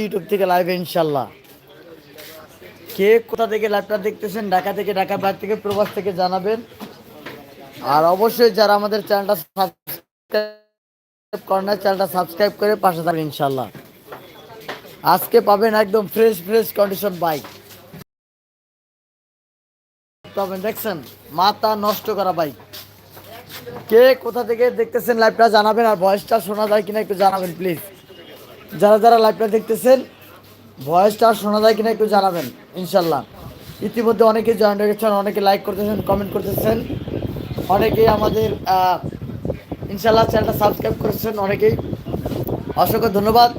YouTube থেকে লাইভে ইনশাল্লাহ কে কোথা থেকে লাইভটা দেখতেছেন, ঢাকা থেকে বাইরে থেকে, প্রবাস থেকে জানাবেন। আর অবশ্যই যারা আমাদের চ্যানেলটা সাবস্ক্রাইব করেন চ্যানেলটা সাবস্ক্রাইব করে পাশে থাকবেন ইনশাল্লাহ আজকে পাবেন একদম ফ্রেশ ফ্রেশ কন্ডিশন বাইক পাবেন, দেখছেন? মাথা নষ্ট করা বাইক কে কোথা থেকে দেখতেছেন লাইভটা জানাবেন আর ভয়েসটা শোনা যায় কিনা একটু জানাবেন প্লিজ যারা যারা লাইভটা দেখতেছেন ভয়েসটা শোনা যায় কিনা একটু জানাবেন ইনশাল্লাহ ইতিমধ্যে অনেকে জয়েন হয়ে গেছেন, অনেকে লাইক করতেছেন কমেন্ট করতেছেন। অনেকেই আমাদের ইনশাল্লাহ চ্যানেলটা সাবস্ক্রাইব করেছেন, অনেকেই। অসংখ্য ধন্যবাদ।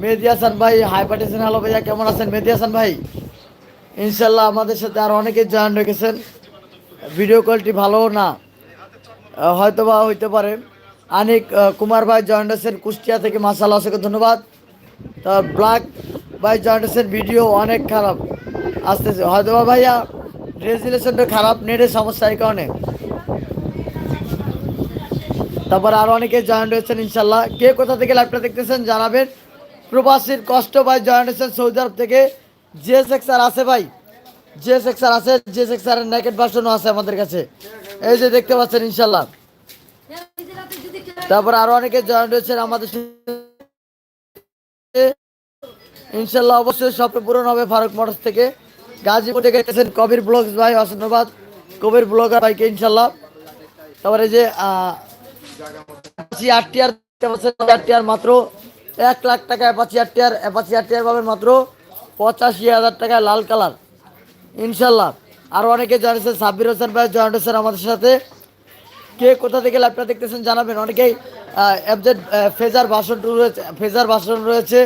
মেহেদি হাসান ভাই হাই পাঠিয়েছেন। হ্যালো ভাইয়া, কেমন আছেন? মেহেদি হাসান ভাই ইনশাল্লাহ আমাদের সাথে আর অনেকে জয়েন রেখেছেন ভিডিও কোয়ালিটি ভালো না। হয়তো বা হইতে পারে। আনিক কুমার ভাই জয়েন হয়েছেন কুষ্টিয়া থেকে মাসাল্লাহ অসংখ্য ধন্যবাদ। তা ব্ল্যাক ভাই জয়েন হয়েছেন ভিডিও অনেক খারাপ। আসতেছে হয়তো বা ভাইয়া রেজুলেশনটা খারাপ, নেটের সমস্যা এই কারণে। তারপর আরও অনেকে জয়েন হয়েছেন ইনশাল্লাহ কে কোথা থেকে লাইভটা দেখতেছেন জানাবেন। প্রবাসীর কষ্ট ভাই জয়েন হয়েছেন সৌদি আরব থেকে। যে সেক্সার আছে ভাই, যে সেক্সার আছে, যে সেক্সারের নেকেট ভার্সনও আছে আমাদের কাছে। এই যে দেখতে পাচ্ছেন, ইনশাল্লাহ। তারপর আরও অনেকে জয়েন হয়েছেন আমাদের ইনশাল্লাহ অবশ্যই স্বপ্ন পূরণ হবে ফারুক মোটরস থেকে। গাজীপুর থেকে এসেছেন কবির ব্লগস ভাই ধন্যবাদ। কবির ব্লগার ভাইকে ইনশাল্লাহ। তারপরে যে অ্যাপাচি আট টিয়ার আট টিয়ার মাত্র এক লাখ টাকা অ্যাপাচি আট টিয়ার অ্যাপাচি টিয়ার পাবেন মাত্র পঁচাশি হাজার টাকায় লাল কালার। ইনশাল্লাহ। আর অনেকে জানিয়েছে সাব্বির হোসেন ভাই জয়েন্ট হোসেন আমাদের সাথে। কে কোথা থেকে লাইভটা দেখতেছেন জানাবেন? অনেকেই এফজেড ফেজার ভাষণ টু রয়েছে, ফেজার ভাষণ রয়েছে।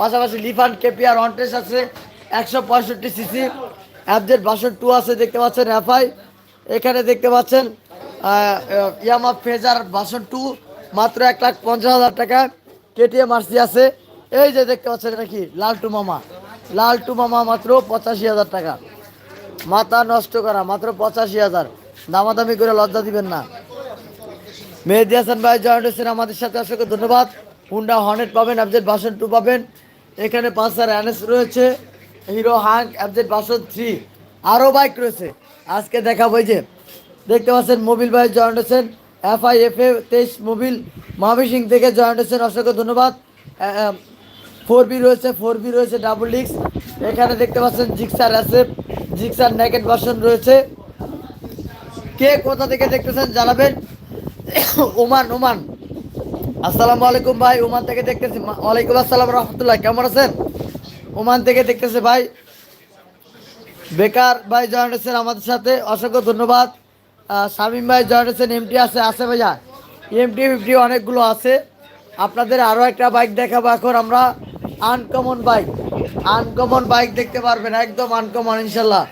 পাশাপাশি লিফান, কেপিআর, অনটেস আছে, একশো পঁয়ষট্টি সিসি। এফজেড ভাষণ টু আছে, দেখতে পাচ্ছেন এফআই এখানে দেখতে পাচ্ছেন ইয়ামা ফেজার ভাষণ টু, মাত্র এক লাখ পঞ্চাশ হাজার টাকা। কেটিএম আরসি আছে। এই যে দেখতে পাচ্ছেন নাকি লালটু মামা। লালটু মামা মাত্র পঁচাশি হাজার টাকা। মাথা নষ্ট করা, মাত্র পঁচাশি হাজার। দামাদামি করে লজ্জা দিবেন না। মেহেদি হাসান ভাই, জয়েন্ট হয়েছেন আমাদের সাথে অসংখ্য ধন্যবাদ। হুন্ডা হর্নেট পাবেন, অ্যাবজেট বাসন টু পাবেন। এখানে পাঁচসার অ্যানেস রয়েছে, হিরো হাঙ্ক অ্যাবজেট বাসন থ্রি। আরও বাইক রয়েছে। আজকে দেখাবো যে, দেখতে পাচ্ছেন মোবিল ভাই, জয়েন্ট হয়েছেন এফ আই এফ এ তেইশ মোবিল সিং থেকে জয়েন্ট হয়েছেন অসংখ্য ধন্যবাদ। ফোর বি রয়েছে, ফোর বি রয়েছে, ডাবল ডিক্স। এখানে দেখতে পাচ্ছেন Gixxer SF Gixxer naked version রয়েছে। কে কোথা থেকে দেখতেছেন জানাবেন। Oman Oman. আসসালামু আলাইকুম ভাই, ওমান থেকে দেখতেছি। ওয়ালাইকুম আসসালাম রহমতুল্লাহ, কেমন আছেন? ওমান থেকে দেখতেছে ভাই। বেকার ভাই জয়েন্ট হয়েছেন আমাদের সাথে, অসংখ্য ধন্যবাদ। শামীম ভাই জয়েন্ট হয়েছেন এমটি আছে আছে ভাইয়া। এমটি ফিফটি অনেকগুলো আছে। আপনাদের আরও একটা বাইক দেখাবো এখন আমরা। আনকমন বাইক আনকমন বাইক দেখতে পারবেন, একদম আনকমন ইনশাল্লাহ।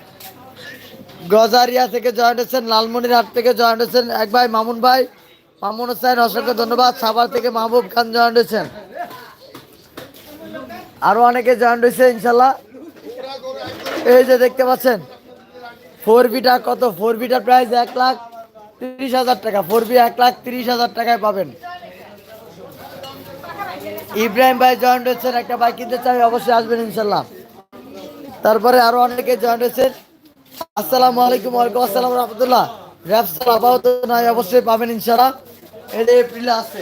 গজারিয়া থেকে জয়েন্ট হয়েছেন, লালমনিরহাট থেকে জয়েন্ট হয়েছেন। এক ভাই, মামুন ভাই, মামুন হোসেন, অসংখ্য ধন্যবাদ। সাভার থেকে মাহবুব খান জয়েন্ট হয়েছেন। আরও অনেকে জয়েন্ট হয়েছে, ইনশাল্লাহ। এই যে দেখতে পাচ্ছেন ফোর বিটা কত? ফোর বিটার প্রাইস এক লাখ তিরিশ হাজার টাকা। ফোর বি এক লাখ তিরিশ হাজার টাকায় পাবেন। ইব্রাহিম ভাই জয়েন্ট হয়েছেন, একটা বাইক কিনতে চাই, অবশ্যই আসবেন ইনশাল্লাহ। তারপরে আরও অনেকে জয়েন্ট হয়েছেন। আসসালামু আলাইকুম, ওয়ালাইকুম আসসালাম রহমতুল্লাহ। র্যাপসাল আপাতত নয় অবশ্যই পাবেন ইনশাল্লাহ। এটা এপ্রিলে আছে।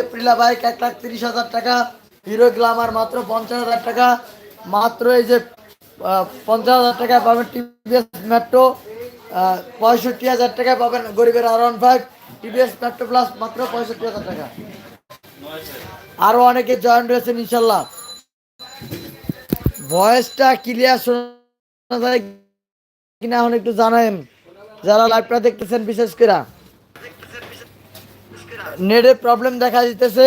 এপ্রিলা বাইক এক লাখ তিরিশ হাজার টাকা হিরো গ্লামার মাত্র পঞ্চাশ হাজার টাকা। মাত্র এই যে পঞ্চাশ হাজার টাকায় পাবেন টিভিএস মেট্রো পঁয়ষট্টি হাজার টাকায় পাবেন গরিবের R one five TVS Metro plus মাত্র পঁয়ষট্টি হাজার টাকা। আরও অনেকে জয়েন রয়েছেন, ইনশাল্লাহ। ভয়েসটা ক্লিয়ার শোনা যায় কিনা এখন একটু জানাবেন যারা লাইভটা দেখতেছেন, বিশেষ করে। নেটের প্রবলেম দেখা দিতেছে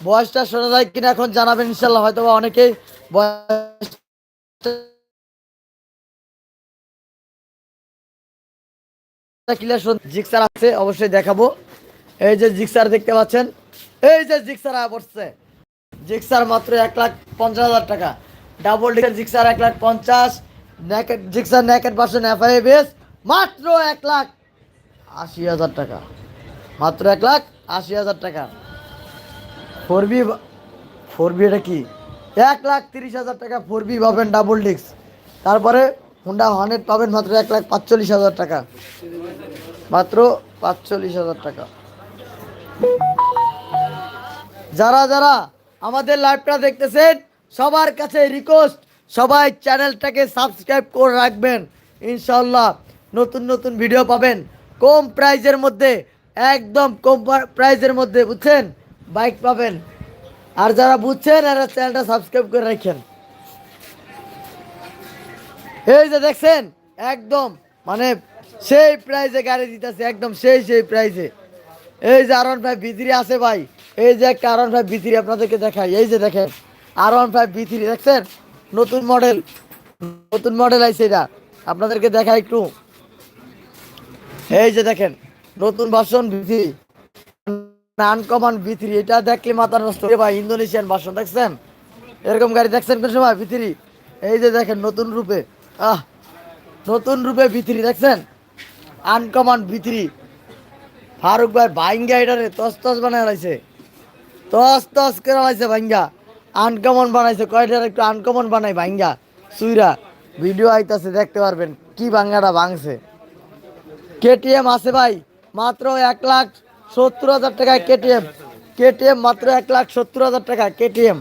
ভয়েসটা শোনা যায় কিনা এখন জানাবেন, ইনশাল্লাহ। হয়তো বা অনেকেই ভয়েস ক্লিয়ার জিক্সার আছে, অবশ্যই দেখাবো। এই যে জিক্সার দেখতে পাচ্ছেন এই যে জিক্সার পড়ছে। জিক্সার মাত্র এক লাখ পঞ্চাশ হাজার টাকা। ডাবল ডিকের জিক্সার এক লাখ পঞ্চাশ নেকেট জিক্সার নেকেট পার্সেন্ট বেস মাত্র এক লাখ আশি হাজার টাকা। মাত্র এক লাখ আশি হাজার টাকা। ফোর বি ফোর বি এটা কি? এক লাখ তিরিশ হাজার টাকা ফোর বি পাবেন ডাবল ডিক্স তারপরে হুন্ডা হান্ড্রেড পাবেন মাত্র এক লাখ পাঁচচল্লিশ হাজার টাকা। মাত্র পাঁচচল্লিশ হাজার টাকা। যারা যারা আমাদের লাইভটা দেখতেছেন, সবার কাছে রিকোয়েস্ট সবাই চ্যানেলটাকে সাবস্ক্রাইব করে রাখবেন। ইনশাল্লাহ নতুন নতুন ভিডিও পাবেন। কম প্রাইজের মধ্যে, একদম কম প্রাইজের মধ্যে, বুঝছেন? বাইক পাবেন। আর যারা বুঝছেন, এরা চ্যানেলটা সাবস্ক্রাইব করে রাখেন। এই যে দেখছেন, একদম মানে সেই প্রাইজে গাড়ি দিতেছে, একদম সেই সেই প্রাইজে এই যে আর ওয়ান ফাইভ ভিতরি আছে ভাই। এই যে একটা আর ওয়ান ফাইভ আপনাদেরকে দেখাই। এই যে দেখেন আর ওয়ান ফাইভ ভিতরি দেখছেন? নতুন মডেল নতুন মডেল আছে এটা। আপনাদেরকে দেখা একটু। এই যে দেখেন, নতুন ভার্সন ভিতরি আনকমন ভিতরি এটা দেখলে মাথা নষ্ট ভাই ইন্দোনেশিয়ান ভার্সন দেখছেন? এরকম গাড়ি দেখছেন কোন সময়? ভিতরি এই যে দেখেন, নতুন রূপে, আহ, নতুন রূপে ভিতরি দেখছেন? আনকমন ভিতরি ফারুক ভাই ভাইঙ্গা এটারে, তস তস বানায় লাইছে। তস তস করে লাইছে ভাইঙ্গা। আনকমন বানাইছে কয়টার একটু আনকমন বানাই ভাইঙ্গা। সুইরা ভিডিও আইতাছে, দেখতে পারবেন কি ভাঙ্গাটা ভাঙছে। কেটিএম আছে ভাই, মাত্র এক লাখ সত্তর হাজার টাকায় কেটিএম কেটিএম মাত্র এক লাখ সত্তর হাজার টাকা কেটিএম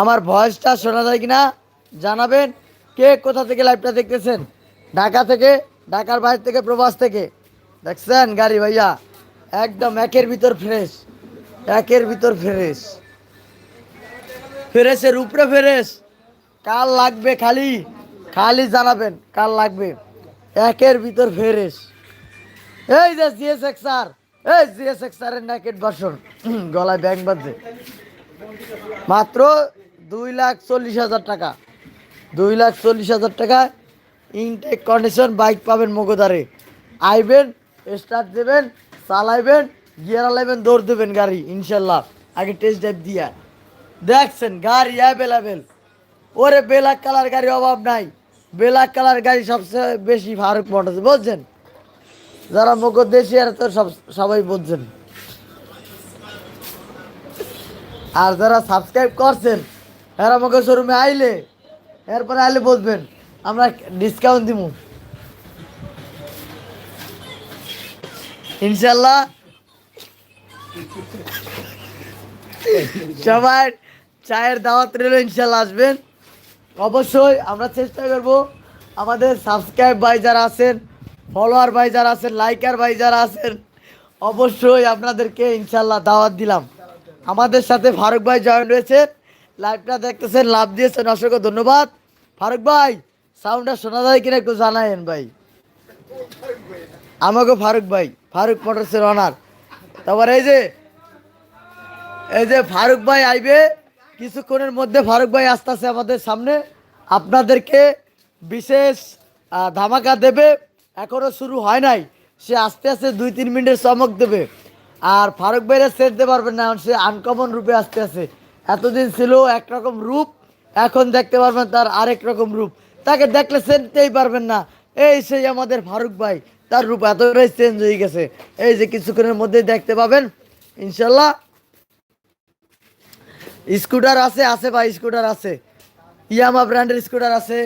আমার ভয়েসটা শোনা যায় কিনা জানাবেন। কে কোথা থেকে লাইভটা দেখতেছেন? ঢাকা থেকে ঢাকার বাইরে থেকে, প্রবাস থেকে। দেখছেন গাড়ি ভাইয়া? একদম একের ভিতর ফ্রেশ, একের ভিতর ফ্রেশ। ফ্রেশের উপরে ফ্রেশ। কাল লাগবে খালি খালি জানাবেন, কাল লাগবে। একের ভিতর ফ্রেশ। এই যে জিএস এক্সার এই জিএস এক্সারের ন্যাকেট বাসন গলায় ব্যাংক বাঁধছে মাত্র দুই লাখ চল্লিশ হাজার টাকা। দুই লাখ চল্লিশ হাজার টাকা ইনটেক কন্ডিশন বাইক পাবেন মগোদারে। আইবেন, স্টার্ট দেবেন, চালাইবেন, গিয়ার দৌড় দেবেন গাড়ি, ইনশাল্লাহ। আগে টেস্ট ড্রাইভ দিয়া। দেখছেন, গাড়ি অ্যাভেলেবেল ওরে বেলাক কালার গাড়ি অভাব নাই। বেলাক কালার গাড়ি সবচেয়ে বেশি ফারুক মোটরস বুঝছেন? যারা মগর দেশি আর তো সব, সবাই বুঝছেন। আর যারা সাবস্ক্রাইব করছেন, এরা আমাকে শোরুমে আইলে, এরপরে আইলে বলবেন আমরা ডিসকাউন্ট দিব ইনশাল্লাহ। সবাই চায়ের দাওয়াত রইল ইনশাল্লাহ আসবেন। অবশ্যই আমরা চেষ্টা করব আমাদের সাবস্ক্রাইব ভাই যারা আছেন ফলোয়ার ভাই যারা আছেন লাইকার ভাই যারা আছেন, অবশ্যই আপনাদেরকে ইনশাল্লাহ দাওয়াত দিলাম। আমাদের সাথে ফারুক ভাই জয়েন রয়েছে। লাইভটা দেখতেছেন, লাভ দিয়েছেন, অসংখ্য ধন্যবাদ। ফারুক ভাই! সাউন্ডটা শোনা যায় কিনা একটু জানায়েন ভাই। আমাকে ফারুক ভাই, ফারুক মোটরসের অনার তারপর এই যে এই যে ফারুক ভাই আইবে, কিছুক্ষণের মধ্যে ফারুক ভাই আসতেছে আমাদের সামনে। আপনাদেরকে বিশেষ ধামাকা দেবে। এখনও শুরু হয় নাই। সে আস্তে আস্তে দুই তিন মিনিটের চমক দেবে। আর ফারুক ভাইরা সেট দিতে পারবেন না সে আনকমন রূপে আসতে আছে। এতদিন ছিল একরকম রূপ, এখন দেখতে পারবেন তার আরেক রকম রূপ। তাকে দেখলে চিনতেই পারবেন না। এই সেই আমাদের ফারুক ভাই, তার রূপ এতটাই চেঞ্জ হয়ে গেছে। এই যে কিছুক্ষণের মধ্যেই দেখতে পাবেন, ইনশাল্লাহ। স্কুটার আছে আছে ভাই, স্কুটার আছে। ইয়ামা ব্র্যান্ডের স্কুটার আছে।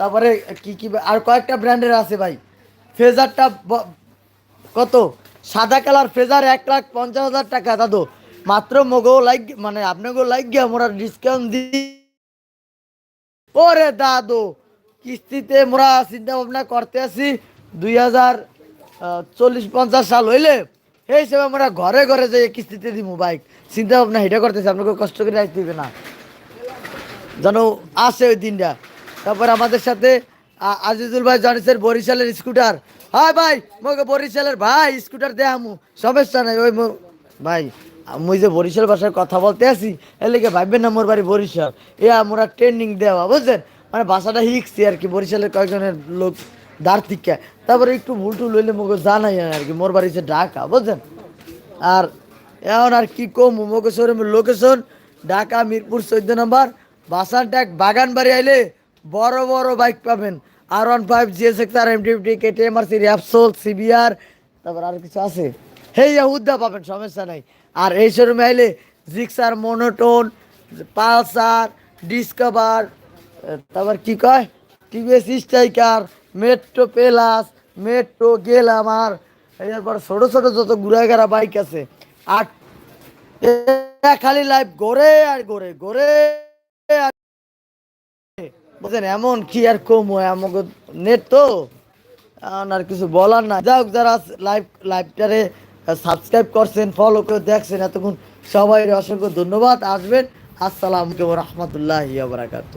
তারপরে কি কি, আর কয়েকটা ব্র্যান্ডের আছে ভাই। ফেজারটা কত? সাদা কালার ফেজার এক লাখ পঞ্চাশ হাজার টাকা, দাদু। মাত্র মগো লাইক মানে আপনাকেও লাইক গিয়া মোরা ডিসকাউন্ট দিই ওরে দাদু কিস্তিতে মোরা চিন্তা ভাবনা করতে আছি, দুই হাজার চল্লিশ পঞ্চাশ সাল হইলে সেই হিসেবে আমরা ঘরে ঘরে যাই কিস্তিতে দিব বাইক। চিন্তা ভাবনা এটা করতেছি আপনাকে কষ্ট করে রাখতে দিবে না। যেন আসে ওই দিনটা। তারপর আমাদের সাথে আজিজুল ভাই জানিসের বরিশালের স্কুটার। হ্যাঁ ভাই মোকে বরিশালের ভাই, স্কুটার দে আমু। সমস্যা নাই, ওই ভাই মুই যে বরিশাল ভাষায় কথা বলতে আসি এলিকে ভাববেন না মোর বাড়ি বরিশাল। এ আমরা ট্রেনিং দেওয়া, বুঝছেন? মানে ভাষাটা শিখছি আর কি, বরিশালের কয়েকজনের লোক দাঁড় থেকে তারপরে একটু ভুল টুল হইলে মোকে জানাই আর কি, মোর বাড়ি ঢাকা, বুঝছেন? আর এখন আর কি কম শোরুমের লোকেশন ঢাকা, মিরপুর, চোদ্দ নম্বর। বাসান ট্যাক বাগান বাড়ি আইলে বড় বড় বাইক পাবেন। R one five GS X R M TV KTM R C Repsol CBR তারপর আর কিছু আছে? হে হুদ্দা পাবেন, সমস্যা নাই। আর এই শোরুমে আইলে জিক্সার মনোটোন পালসার ডিসকভার তারপর কি কয়? TVS Striker, Metro plus, Metro Glamour এরপর ছোট ছোট যত ঘুরাঘেরা বাইক আছে আর খালি লাইফ ঘোরে আর ঘোরে ঘোরে আর বুঝছেন, এমন কি আর কম হয়? আমাকে নেট তো। আর কিছু বলার না যাই হোক, যারা লাইভ লাইভটারে সাবস্ক্রাইব করছেন ফলো করে দেখছেন, এতক্ষণ সবাই অসংখ্য ধন্যবাদ। আসবেন। আসসালামু আলাইকুম রহমতুল্লাহ বারাকাতু